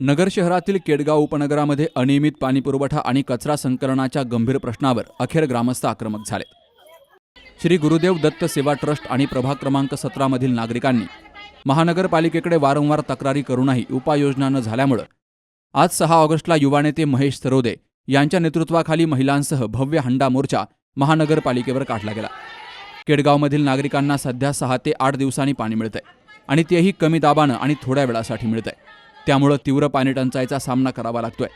नगर शहरातील केडगाव उपनगरामध्ये अनियमित पाणीपुरवठा आणि कचरा संकलनाच्या गंभीर प्रश्नावर अखेर ग्रामस्थ आक्रमक झाले श्री गुरुदेव दत्त सेवा ट्रस्ट आणि प्रभाग क्रमांक सतरामधील नागरिकांनी महानगरपालिकेकडे वारंवार तक्रारी करूनही उपाययोजना न झाल्यामुळं आज सहा ऑगस्टला युवा नेते महेश सरोदे यांच्या नेतृत्वाखाली महिलांसह भव्य हंडा मोर्चा महानगरपालिकेवर काढला गेला. केडगावमधील नागरिकांना सध्या सहा ते आठ दिवसांनी पाणी मिळतंय आणि तेही कमी दाबानं आणि थोड्या वेळासाठी मिळतंय. त्यामुळं तीव्र पाणी टंचाईचा सामना करावा लागतोय.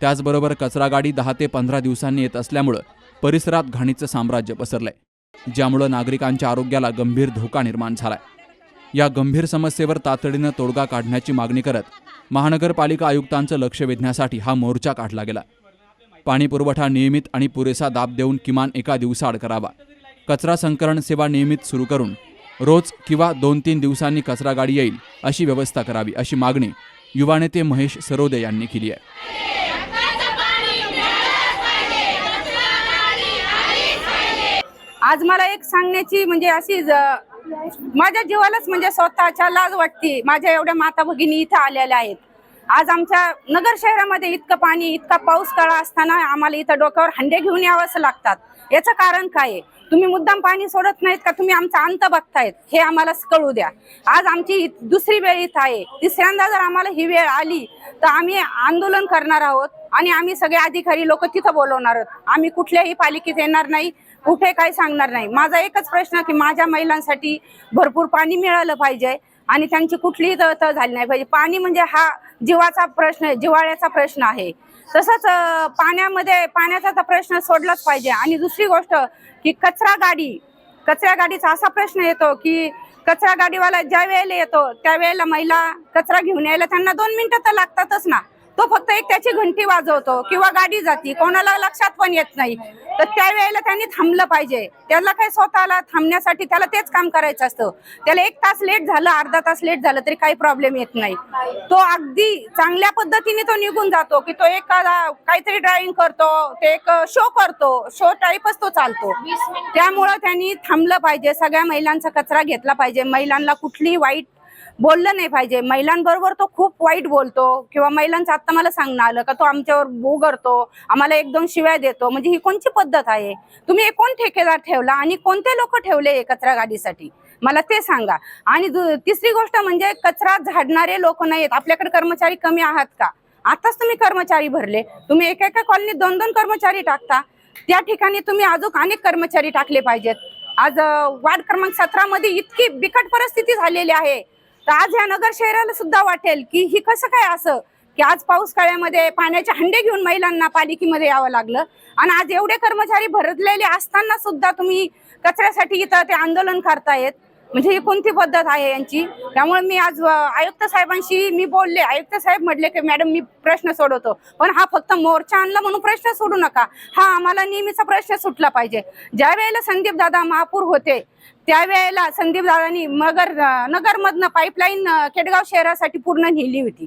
त्याचबरोबर कचरा गाडी दहा ते पंधरा दिवसांनी येत असल्यामुळं परिसरात घाणीचं साम्राज्य पसरलंय ज्यामुळं नागरिकांच्या आरोग्याला गंभीर धोका निर्माण झालाय. या गंभीर समस्येवर तातडीनं तोडगा काढण्याची मागणी करत महानगरपालिका आयुक्तांचं लक्ष वेधण्यासाठी हा मोर्चा काढला गेला. पाणी पुरवठा नियमित आणि पुरेसा दाब देऊन किमान एका दिवसाआड करावा. कचरा संकलन सेवा नियमित सुरू करून रोज किंवा दोन तीन दिवसांनी कचरा गाडी येईल अशी व्यवस्था करावी अशी मागणी युवा नेते महेश सरोदे यांनी केली आहे. आज मला एक सांगण्याची म्हणजे अशी माझ्या जीवालाच म्हणजे स्वतःच्या लाज वाटते. माझ्या एवढ्या माता भगिनी इथं आलेल्या आहेत. आज आमच्या नगर शहरामध्ये इतकं पाणी इतका पाऊस काळा असताना आम्हाला इथं डोक्यावर हंडे घेऊन यावंच लागतात. याचं कारण काय आहे? तुम्ही मुद्दाम पाणी सोडत नाहीत का? तुम्ही आमचा अंत बघतायत. हे आम्हाला कळू द्या. आज आमची दुसरी वेळ इथं आहे. तिसऱ्यांदा जर आम्हाला ही वेळ आली तर आम्ही आंदोलन करणार आहोत आणि आम्ही सगळे अधिकारी लोक तिथं बोलवणार आहोत. आम्ही कुठल्याही पालिकेत येणार नाही कुठे काही सांगणार नाही. माझा एकच प्रश्न की माझ्या महिलांसाठी भरपूर पाणी मिळालं पाहिजे आणि त्यांची कुठलीही तळ झाली नाही पाहिजे. पाणी म्हणजे हा जीवाचा प्रश्न जिव्हाळ्याचा जिवाळ्याचा प्रश्न आहे. तसंच पाण्यामध्ये पाण्याचा तर प्रश्न सोडलाच पाहिजे. आणि दुसरी गोष्ट की कचरा गाडी कचरा गाडीचा असा प्रश्न येतो की कचरा गाडीवाला ज्या वेळेला येतो त्यावेळेला महिला कचरा घेऊन यायला त्यांना दोन मिनिटं तर लागतातच ना. तो फक्त एक त्याची घंटी वाजवतो किंवा गाडी जाती कोणाला लक्षात पण येत नाही. तर त्यावेळेला त्यांनी थांबलं पाहिजे. त्याला काय स्वतःला थांबण्यासाठी त्याला तेच काम करायचं असतं. त्याला एक तास लेट झालं अर्धा तास लेट झालं तरी काही प्रॉब्लेम येत नाही. तो अगदी चांगल्या पद्धतीने तो निघून जातो की तो एक काहीतरी ड्रायव्हिंग करतो ते एक शो करतो. शो टाईपच तो चालतो. त्यामुळं त्यांनी थांबलं पाहिजे. सगळ्या महिलांचा कचरा घेतला पाहिजे. महिलांना कुठलीही वाईट बोललं नाही पाहिजे. महिलांबरोबर तो खूप वाईट बोलतो किंवा महिलांचं आता मला सांगणं आलं का तो आमच्यावर भू करतो आम्हाला एक दोन शिव्या देतो. म्हणजे ही कोणची पद्धत आहे? तुम्ही हे कोण ठेकेदार ठेवला आणि कोणते लोक ठेवले हे कचरा गाडीसाठी? मला ते सांगा. आणि दु- तिसरी गोष्ट म्हणजे कचरा झाडणारे लोक नाहीत आपल्याकडे कर्मचारी कमी आहात का? आताच तुम्ही कर्मचारी भरले. तुम्ही एका एका कॉलनीत दोन दोन कर्मचारी टाकता. त्या ठिकाणी तुम्ही अजून अनेक कर्मचारी टाकले पाहिजेत. आज वार्ड क्रमांक सतरामध्ये इतकी बिकट परिस्थिती झालेली आहे. तर आज ह्या नगर शहराला सुद्धा वाटेल की ही कसं काय असं की आज पाऊस काळ्यामध्ये पाण्याचे हंडे घेऊन महिलांना पालिकेमध्ये यावं लागलं. आणि आज एवढे कर्मचारी भरतलेले असताना सुद्धा तुम्ही कचऱ्यासाठी इथं ते आंदोलन करतायत. म्हणजे ही कोणती पद्धत आहे यांची? त्यामुळे मी आज आयुक्त साहेबांशी मी बोलले. आयुक्त साहेब म्हटले की मॅडम मी प्रश्न सोडवतो. पण हा फक्त मोर्चा आणला म्हणून प्रश्न सोडू नका. हा आम्हाला नेहमीचा प्रश्न सुटला पाहिजे. ज्या वेळेला संदीप दादा महापूर होते त्यावेळेला संदीप दादांनी नगर नगरमधनं पाईपलाईन केडगाव शहरासाठी पूर्ण नेली होती.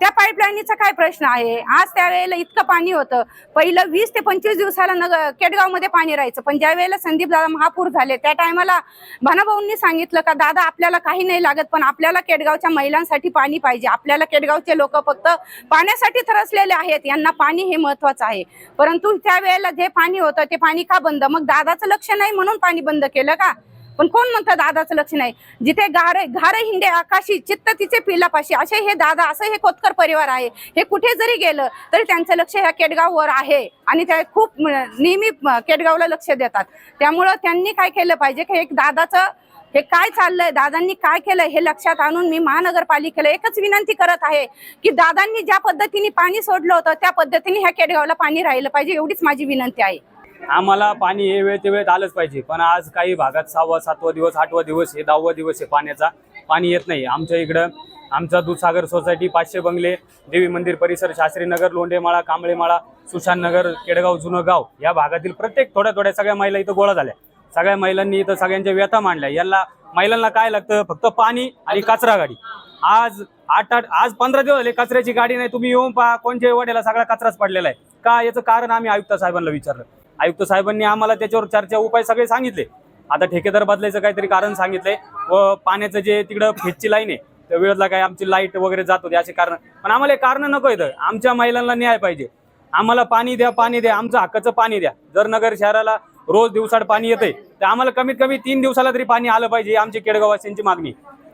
त्या पाईपलाईनीचा काय प्रश्न आहे? आज त्यावेळेला इतकं पाणी होतं. पहिलं वीस ते पंचवीस दिवसाला नग केडगावमध्ये पाणी राहायचं. पण ज्या वेळेला संदीप दादा महापूर झाले त्या टायमाला भानाभाऊंनी सांगितलं का दादा आपल्याला काही नाही लागत पण आपल्याला केडगावच्या महिलांसाठी पाणी पाहिजे. आपल्याला केडगावचे लोक फक्त पाण्यासाठी तरसलेले आहेत. यांना पाणी हे महत्वाचं आहे. परंतु त्यावेळेला जे पाणी होतं ते पाणी का बंद? मग दादाचं लक्ष नाही म्हणून पाणी बंद केलं का? पण कोण म्हणतं दादाचं लक्ष नाही? जिथे गारे घारे हिंडे आकाशी चित्त तिचे पिलापाशी असे हे दादा असं हे कोतकर परिवार आहे. हे कुठे जरी गेलं तरी त्यांचं लक्ष ह्या केडगाववर आहे. आणि ते खूप नेहमी केडगावला लक्ष देतात. त्यामुळं त्यांनी काय केलं पाहिजे की एक दादाचं हे काय चाललंय दादांनी काय केलंय हे लक्षात आणून मी महानगरपालिकेला एकच विनंती करत आहे की दादांनी ज्या पद्धतीने पाणी सोडलं होतं त्या पद्धतीने ह्या केडगावला पाणी राहिलं पाहिजे एवढीच माझी विनंती आहे. आम्हाला पाणी हे वेळ ते वेळेत आलंच पाहिजे. पण आज काही भागात सहावा सातवा दिवस आठवा दिवस हे दहावा दिवस आहे पाण्याचा पाणी येत नाही. आमच्या इकडं आमचा दूधसागर सोसायटी पाचशे बंगले देवी मंदिर परिसर शास्त्रीनगर लोंढेमाळा कांबळेमाळा सुशांतनगर केडगाव जुनं गाव या भागातील प्रत्येक थोड्या थोड्या सगळ्या महिला इथं गोळा झाल्या. सगळ्या महिलांनी इथं सगळ्यांच्या व्यथा मांडल्या. यांना महिलांना काय लागतं? फक्त पाणी आणि कचरा गाडी. आज आठ आठ आज पंधरा दिवस झाले कचऱ्याची गाडी नाही. तुम्ही येऊन पहा कोणच्या वडेला सगळा कचराच पडलेला आहे. का? याचं कारण आम्ही आयुक्त साहेबांना विचारलं. आयुक्त साहेबांनी आम्हाला त्याच्यावर चर्चा उपाय सगळे सांगितले. आता ठेकेदार बदलायचं काहीतरी कारण सांगितलंय व पाण्याचं जे तिकडं फेजची लाईन आहे त्या वेळेला काय आमची लाइट वगैरे जात होती असे कारण. पण आम्हाला हे कारण नको येतं आमच्या महिलांना न्याय पाहिजे. आम्हाला पाणी द्या पाणी द्या आमचं हक्काचं पाणी द्या. जर नगर शहराला रोज दिवसाड पाणी येतंय तर आम्हाला कमीत कमी तीन दिवसाला तरी पाणी आलं पाहिजे ही आमची केडगाववासियांची मागणी.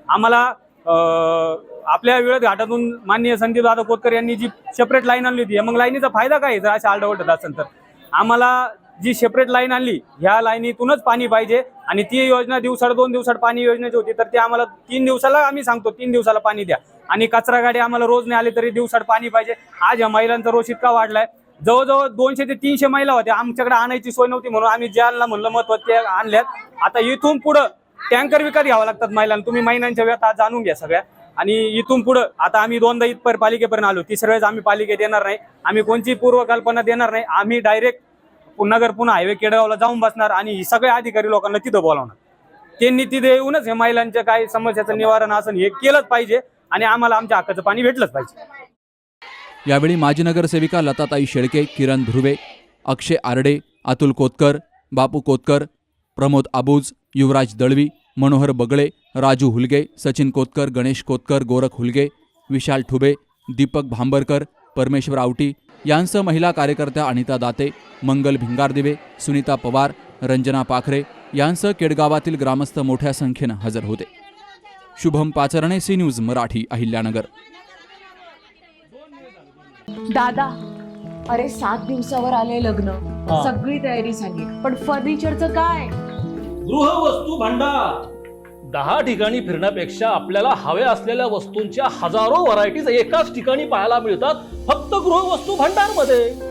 आम्हाला आपल्या वेळेत घाटातून माननीय संदीप दादा कोतकर यांनी जी सेपरेट लाईन आणली होती मग लाईनीचा फायदा काय जर अशा आलडवटत असेल तर? आम्हाला जी सेपरेट लाईन आणली ह्या लाईनीतूनच पाणी पाहिजे. आणि ती योजना दिवसाड दोन दिवसाड पाणी योजनेची होती तर ती आम्हाला तीन दिवसाला आम्ही सांगतो तीन दिवसाला पाणी द्या. आणि कचरा गाडी आम्हाला रोज नाही आली तरी दिवसाड पाणी पाहिजे. आज या महिलांचा रोष इतका वाढलाय. जवळजवळ दोनशे ते तीनशे महिला होत्या. आमच्याकडे आणायची सोय नव्हती म्हणून आम्ही ज्यांना म्हणलं महत्त्व ते आणल्यात. आता इथून पुढं टँकर विकत घ्यावं लागतात महिलांना. तुम्ही महिलांच्या व्यथा जाणून घ्या सगळ्या. आणि इथून पुढं आता आम्ही दोनदा इथपर पालिकेपर्यंत आलो. तिसऱ्या वेळेस आम्ही पालिकेत येणार नाही. आम्ही कोणची पूर्वकल्पना देणार नाही. आम्ही डायरेक्ट नगर पुन्हा हायवे केडगावला जाऊन बसणार आणि ही सगळ्या अधिकारी लोकांना तिथं बोलावणार. त्यांनी तिथे येऊनच हे महिलांच्या काही समस्याचं निवारण असं हे केलंच पाहिजे आणि आम्हाला आमच्या हक्काचं पाणी भेटलंच पाहिजे. यावेळी माजी नगरसेविका लताताई शेळके किरण ध्रुवे अक्षय आरडे अतुल कोतकर बापू कोतकर प्रमोद आबूज युवराज दळवी मनोहर बगळे राजू हुलगे सचिन कोतकर गणेश कोतकर गोरख हुलगे विशाल ठुबे दीपक भांबरकर परमेश्वर आवटी यांसह महिला कार्यकर्त्या अनिता दाते मंगल भिंगारदिवे सुनीता पवार रंजना पाखरे यांसह केडगावातील ग्रामस्थ मोठ्या संख्येनं हजर होते. Shubham Pacharne C News Marathi Ahilyanagar. दादा अरे सात दिवसावर आले लग्न. सगळी तयारी झाली. पण फर्निचरचं काय? गृहवस्तू भांडार. दहा ठिकाणी फिरण्यापेक्षा आपल्याला हव्या असलेल्या वस्तूंच्या हजारो व्हरायटीज एकाच ठिकाणी पाहायला मिळतात फक्त गृहवस्तू भांडारमध्ये